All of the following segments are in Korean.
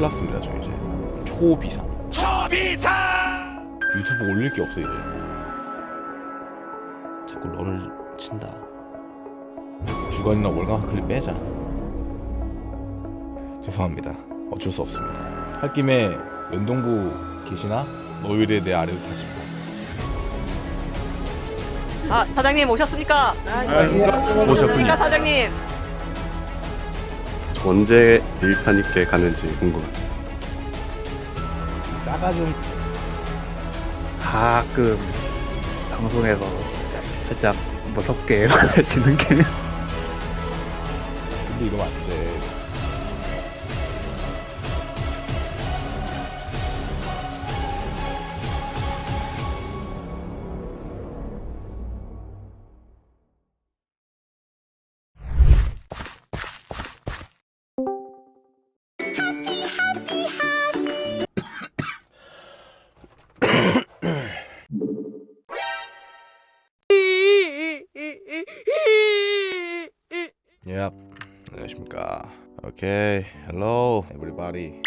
큰일 났습니다 저 이제. 초비상. 초비상! 유튜브 올릴 게 없어 이제. 자꾸 런을 친다. 주간이나 월간 클립 빼자. 죄송합니다. 어쩔 수 없습니다. 할 김에 연동부 계시나? 너희를 내 아래로 다 짚고. 아 사장님 오셨습니까? 오셨군요. 오셨습니까 사장님? 언제 일편 있게 가는지 궁금합니다. 싸가 좀 가끔 방송에서 살짝 무섭게 말하시는 게 근데 이러면 안 Yep. 안녕하십니까. 오케이. Hello, everybody.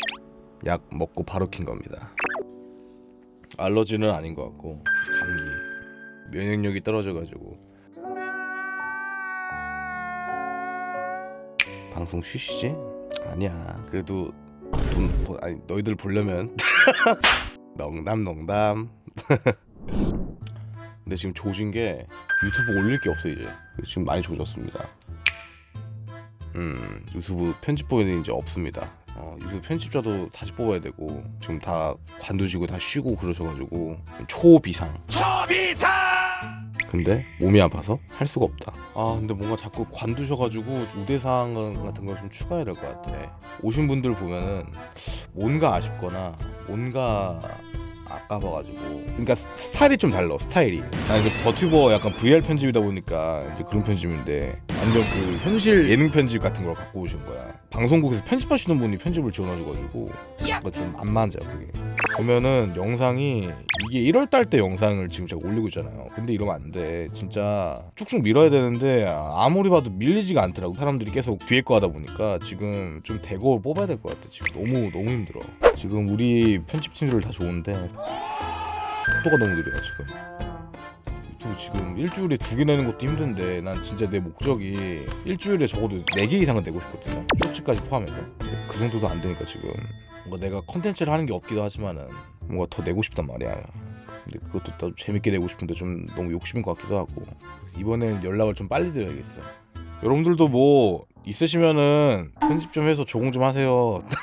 약 먹고 바로 킨 겁니다. 알러지는 아닌 것 같고 감기. 면역력이 떨어져가지고 방송 쉬시지? 아니야. 그래도 돈, 돈 아니 너희들 보려면 농담 농담. 근데 지금 조진 게 유튜브 올릴 게 없어 이제. 지금 많이 조졌습니다. 음 유튜브 편집본이 이제 없습니다. 어, 유튜브 편집자도 다시 뽑아야 되고 지금 다 관두시고 다 쉬고 그러셔가지고 초비상. 초비상. 근데 몸이 아파서 할 수가 없다. 아 근데 뭔가 자꾸 관두셔가지고 우대사항 같은 걸 좀 추가해야 될 것 같아. 오신 분들 보면은 뭔가 아쉽거나 뭔가 아까워가지고. 그러니까 스- 스타일이 좀 달라 스타일이. 나 이제 버튜버 약간 VR 편집이다 보니까 이제 그런 편집인데 완전 그 현실 예능 편집 같은 걸 갖고 오신 거야. 방송국에서 편집하시는 분이 편집을 지원해줘가지고. 뭔가 좀 안 맞아요 그게 보면은 영상이 이게 1월 달 때 영상을 지금 제가 올리고 있잖아요. 근데 이러면 안 돼. 진짜 쭉쭉 밀어야 되는데 아무리 봐도 밀리지가 않더라고. 사람들이 계속 뒤에 거 하다 보니까 지금 좀 대거 뽑아야 될 것 같아. 지금 너무 너무 힘들어. 지금 우리 편집팀들 다 좋은데 속도가 너무 느려요 지금. 유튜브 지금 일주일에 두 개 내는 것도 힘든데 난 진짜 내 목적이 일주일에 적어도 네 개 이상은 내고 싶거든요. 쇼츠까지 포함해서 그 정도도 안 되니까 지금. 뭔가 내가 컨텐츠를 하는 게 없기도 하지만은 뭔가 더 내고 싶단 말이야. 근데 그것도 또 재밌게 내고 싶은데 좀 너무 욕심인 것 같기도 하고. 이번엔 연락을 좀 빨리 드려야겠어. 여러분들도 뭐 있으시면은 편집 좀 해서 조공 좀 하세요.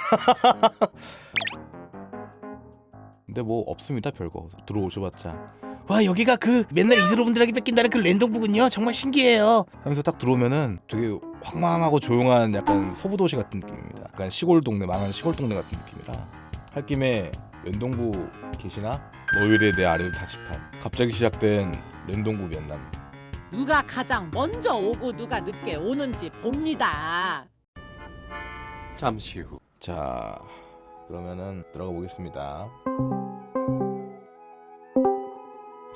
근데 뭐 없습니다 별거. 들어오셔봤자. 와 여기가 그 맨날 이스로분들에게 뺏긴다는 그 랜덤북은요? 정말 신기해요. 하면서 딱 들어오면은 되게 황망하고 조용한 약간 서부 도시 같은 느낌입니다 약간 시골 동네 망한 시골 동네 같은 느낌이라 할 김에 연동부 계시나? 너희를 내 아래로 다집한 갑자기 시작된 랜동부 면담 누가 가장 먼저 오고 누가 늦게 오는지 봅니다. 잠시 후. 자 그러면은 들어가 보겠습니다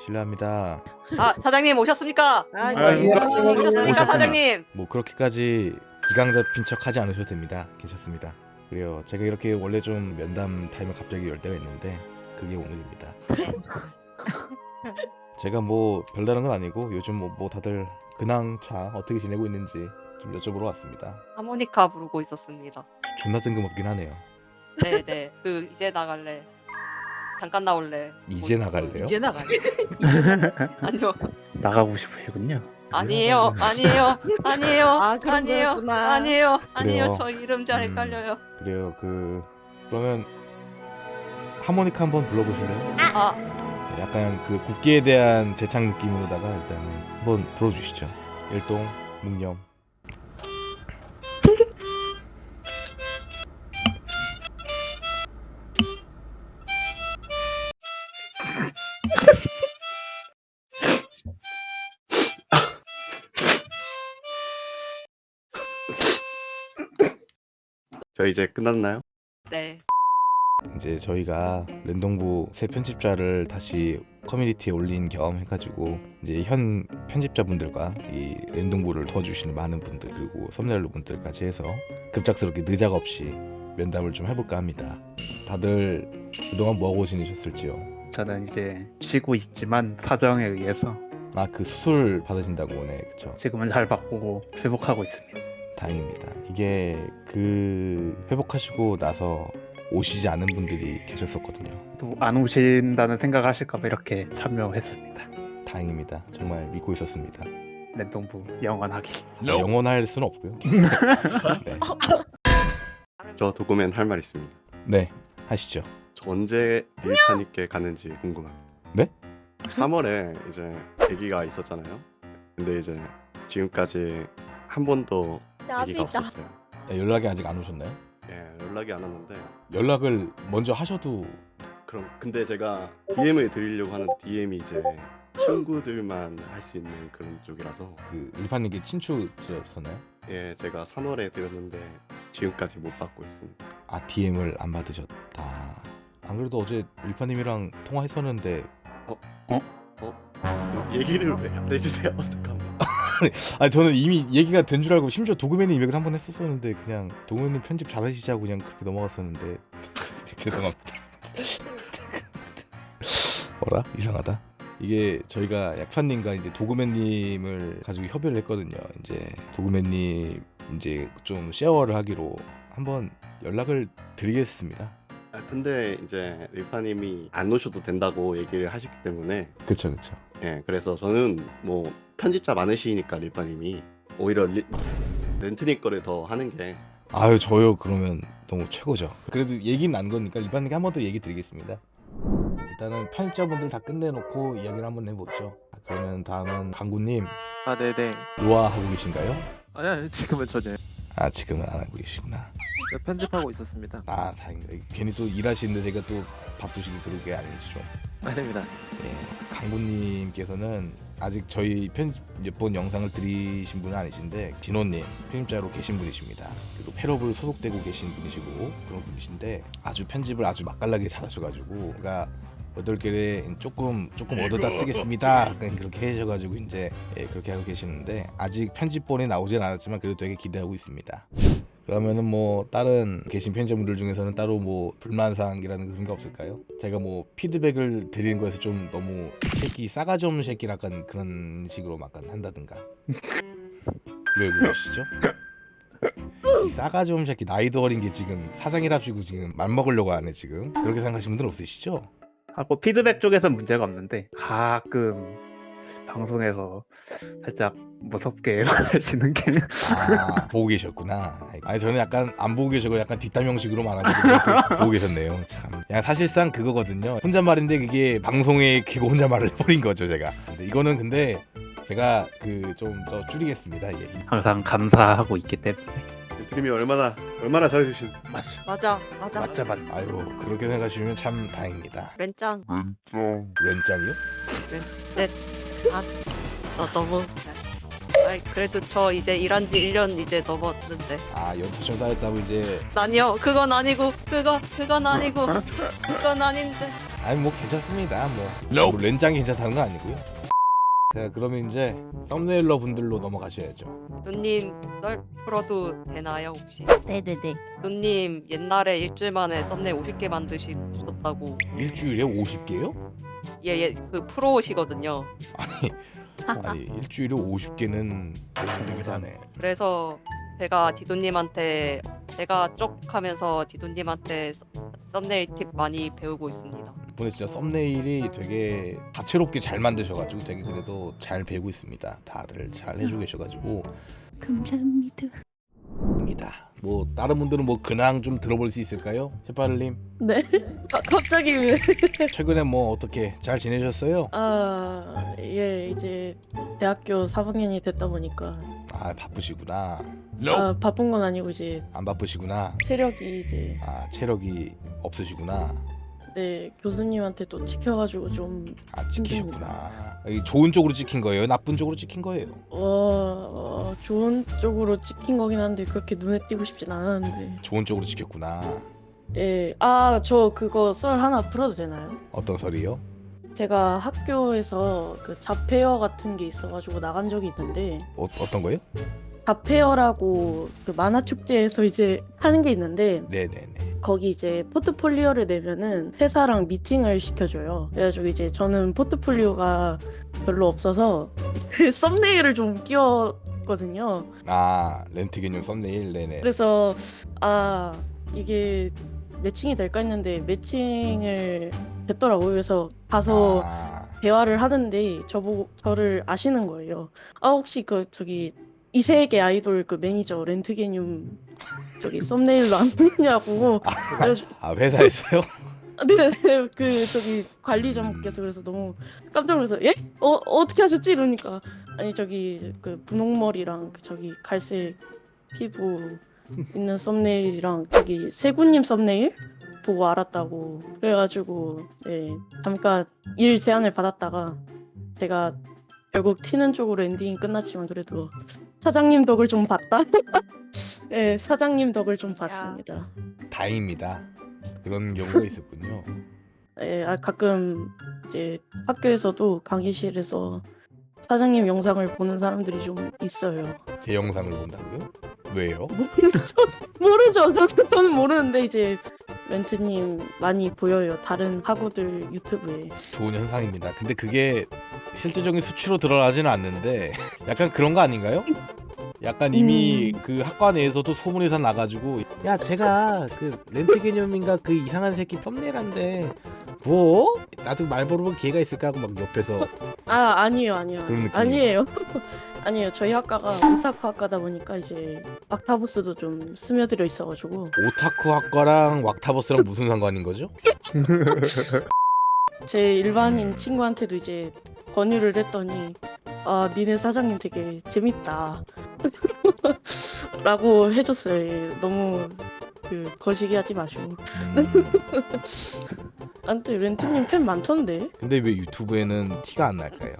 실례합니다 아 사장님 오셨습니까? 오셨습니까. 사장님? 뭐 그렇게까지 기강 잡힌 척 하지 않으셔도 됩니다 괜찮습니다 그래요 제가 이렇게 원래 좀 면담 타임을 갑자기 열 때가 있는데 그게 오늘입니다 제가 뭐 별다른 건 아니고 요즘 뭐, 뭐 다들 근황차 어떻게 지내고 있는지 좀 여쭤보러 왔습니다 하모니카 부르고 있었습니다. 존나 뜬금없긴 하네요 네네 그 이제 나갈래. 잠깐 나올래. 이제 나갈래요? 이제 나가요. 아니요 나가고 싶으시군요. 아니에요 아니에요 아니에요 아, 그런 아니에요 거였구나. 아니에요 아니에요 그래요. 저 이름 잘 음. 헷갈려요. 그래요 그 그러면 하모니카 한번 불러보실래요? 아 약간 그 국기에 대한 재창 느낌으로다가 일단 한번 불어주시죠. 일동 묵념. 저 이제 끝났나요? 네. 이제 저희가 랜동부 새 편집자를 다시 커뮤니티에 올린 겸 해가지고 이제 현 편집자분들과 이 랜동부를 도와주시는 많은 분들 그리고 썸네일러 분들까지 해서 급작스럽게 늦작 없이 면담을 좀 해볼까 합니다. 다들 그동안 뭐하고 지내셨을지요? 저는 이제 쉬고 있지만 사정에 의해서 아 그 수술 받으신다고 네 그쵸 지금은 잘 바꾸고 회복하고 있습니다. 다행입니다. 이게 그 회복하시고 나서 오시지 않은 분들이 계셨었거든요. 또 안 오신다는 생각을 하실까봐 이렇게 참여했습니다. 다행입니다. 정말 믿고 있었습니다. 랜덤부 영원하길. 영원할 수는 없고요. 네. 저 도구맨 할 말 있습니다. 네 하시죠. 저 언제 일파님께 가는지 궁금합니다. 네? 3월에 이제 아기가 있었잖아요. 근데 이제 지금까지 한 번도 아기가 없었어요. 네, 연락이 아직 안 오셨나요? 예, 연락이 안 왔는데 연락을 먼저 하셔도 그럼 근데 제가 DM을 드리려고 하는데 DM이 이제 친구들만 할 수 있는 그런 쪽이라서 그 일파님께 친추 드렸었나요? 예, 제가 3월에 드렸는데 지금까지 못 받고 있습니다. 아 DM을 안 받으셨다. 안 그래도 어제 일파님이랑 통화했었는데 얘기를 왜 안 해주세요? 잠깐만. 아 저는 이미 얘기가 된 줄 알고 심지어 도그맨이 이백을 한번 했었었는데 그냥 도그맨님 편집 잘하시자고 그냥 그렇게 넘어갔었는데 죄송합니다. 뭐라 이상하다. 이게 저희가 약판님과 이제 도그맨님을 가지고 협의를 했거든요. 이제 도그맨님 이제 좀 쉐어를 하기로 한번 연락을 드리겠습니다. 아, 근데 이제 리파님이 안 오셔도 된다고 얘기를 하시기 때문에 그렇죠, 그렇죠. 예, 그래서 저는 뭐 편집자 많으시니까 리파님이 오히려 리, 렌트님 거를 더 하는 게 아유 저요 그러면 너무 최고죠. 그래도 얘기 난 거니까 일반님께 한 번 더 얘기 드리겠습니다. 일단은 편집자분들 다 끝내놓고 이야기를 한번 해보죠. 자, 그러면 다음은 강구님 아 네네 로아 하고 계신가요? 아니 아니 지금은 전혀 아 지금은 안 하고 계시구나. 네, 편집하고 있었습니다 아 다행이다. 괜히 또 일하시는데 제가 또 바쁘시기 그런 게 아니지 좀. 아닙니다 예, 강구님께서는 아직 저희 편집 몇번 영상을 들이신 분은 아니신데 진호님 편집자로 계신 분이십니다. 그리고 패럽을 소속되고 계신 분이시고 그런 분이신데 아주 편집을 아주 맛깔나게 잘하셔가지고 제가 여덟 개에 조금 조금 얻어다 쓰겠습니다. 약간 그렇게 하셔가지고 이제 예, 그렇게 하고 계시는데 아직 편집본이 나오진 않았지만 그래도 되게 기대하고 있습니다. 그러면은 뭐 다른 계신 편집자분들 중에서는 따로 뭐 불만사항이라는 그런 게 없을까요? 제가 뭐 피드백을 드리는 거에서 좀 너무 이 새끼 싸가지 없는 새끼 약간 그런 식으로 약간 한다든가 왜 그러시죠? 이 싸가지 없는 새끼 나이도 어린 게 지금 사장이랍시고 지금 맘 먹으려고 하네 지금 그렇게 생각하시는 분들 없으시죠? 하고 피드백 쪽에선 문제가 없는데 가끔 방송에서 살짝 무섭게 말하시는 게 아 보고 계셨구나. 아니 저는 약간 안 보고 계시고 약간 뒷담 형식으로 말하는 보고 계셨네요. 참. 그냥 사실상 그거거든요. 혼잣말인데 그게 방송에 키고 혼잣말을 해버린 거죠 제가. 근데 이거는 근데 제가 그 좀 더 줄이겠습니다 예. 항상 감사하고 있기 때문에. 리파님이 얼마나 얼마나 잘해주신 맞죠 맞아 맞아. 맞죠 맞죠 아유 그렇게 생각하시면 참 다행입니다. 렌짱. 왼짝이요? 아 너, 너무. 아이 그래도 저 이제 일한 지 1년 이제 넘었는데. 아 연차점 쌓였다고 이제. 아니요 그건 아니고 그거 그건 아니고 그건 아닌데. 아니 뭐 괜찮습니다 뭐, 뭐 렌장이 괜찮다는 건 아니고요. 자 그러면 이제 썸네일러 분들로 넘어가셔야죠. 누님 썰 풀어도 되나요 혹시? 네네네. 누님 옛날에 일주일 만에 썸네일 50개 만드셨다고. 일주일에 50개요? 예 예 그 프로시거든요. 아니 아니 일주일에 50개는 힘들기도 하네. 그래서 제가 디도님한테 제가 쪽 하면서 디도님한테 썸- 썸네일 팁 많이 배우고 있습니다. 이번에 진짜 썸네일이 되게 다채롭게 잘 만드셔가지고 되게 그래도 잘 배우고 있습니다. 다들 잘 해주고 계셔가지고. 감사합니다. 입니다 뭐 다른 분들은 뭐 근황 좀 들어볼 수 있을까요? 셰파르님 네. 아, 갑자기 왜? 최근에 뭐 어떻게 잘 지내셨어요? 아, 예, 이제 대학교 4학년이 됐다 보니까 아 바쁘시구나 아, 바쁜 건 아니고 이제 안 바쁘시구나 체력이 이제 아 체력이 없으시구나 네 교수님한테 또 찍혀가지고 좀 아 찍히셨구나 이 좋은 쪽으로 찍힌 거예요? 나쁜 쪽으로 찍힌 거예요? 어, 어, 좋은 쪽으로 찍힌 거긴 한데 그렇게 눈에 띄고 싶진 않았는데 좋은 쪽으로 찍혔구나 예, 아, 저 그거 썰 하나 풀어도 되나요? 어떤 설이요? 제가 학교에서 그 잡페어 같은 게 있어가지고 나간 적이 있는데 어, 어떤 거요? 자페어라고 그 만화 축제에서 이제 하는 게 있는데 네네네. 거기 이제 포트폴리오를 내면은 회사랑 미팅을 시켜줘요. 그래가지고 이제 저는 포트폴리오가 별로 없어서 그 썸네일을 좀 끼웠거든요. 아 렌트기념 썸네일 네네. 그래서 아 이게 매칭이 될까 했는데 매칭을 됐더라고요. 그래서 가서 아, 대화를 하는데 저보고 저를 아시는 거예요. 아 혹시 그 저기 이세계 아이돌 그 매니저 렌트게늄 저기 썸네일로 안 보이냐고 그래가지고 아 회사에서요? 네 네 그 저기 관리자분께서 그래서 너무 깜짝 놀라서 예? 어 어떻게 하셨지 이러니까 아니 저기 그 분홍머리랑 그 저기 갈색 피부 있는 썸네일이랑 저기 세구님 썸네일 보고 알았다고 그래가지고 네 잠깐 일 제안을 받았다가 제가 결국 튀는 쪽으로 엔딩이 끝났지만 그래도 사장님 덕을 좀 봤다. 네 사장님 덕을 좀 봤습니다. 다행입니다. 그런 경우가 있었군요. 네, 아, 가끔 이제 학교에서도 강의실에서 사장님 영상을 보는 사람들이 좀 있어요. 제 영상을 본다고요? 왜요? 모르죠. 모르죠. 저는, 저는 모르는데 이제 멘트님 많이 보여요. 다른 학우들 유튜브에. 좋은 현상입니다. 근데 그게 실질적인 수치로 드러나지는 않는데 약간 그런 거 아닌가요? 약간 이미 음. 그 학과 내에서도 소문이 다 나가지고. 야 제가 그 렌트 개념인가 그 이상한 새끼 썸네일한데 뭐? 나도 말 걸어볼 기회가 있을까 하고 막 옆에서. 아 아니에요 아니에요. 그런 느낌이에요. 아니에요. 아니에요. 저희 학과가 오타쿠 학과다 보니까 이제 막타보스도 좀 스며들어 있어가지고. 오타쿠 학과랑 왁타버스랑 무슨 상관인 거죠? 제 일반인 친구한테도 이제 권유를 했더니 아 니네 사장님 되게 재밌다 라고 해줬어요 예, 너무 그 거시기 하지 마시고 음, 안돼 렌트님 팬 많던데 근데 왜 유튜브에는 티가 안 날까요?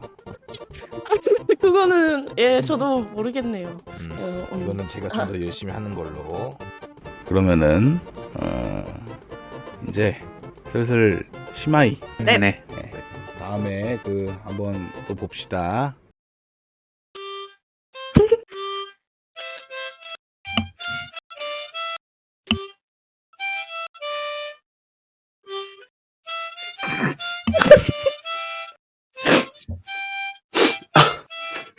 그거는 예 저도 모르겠네요 음, 어, 음. 이거는 제가 좀 더 열심히 하는 걸로. 그러면은 어, 이제 슬슬 심하이 네. 네. 다음에 그 한번 또 봅시다.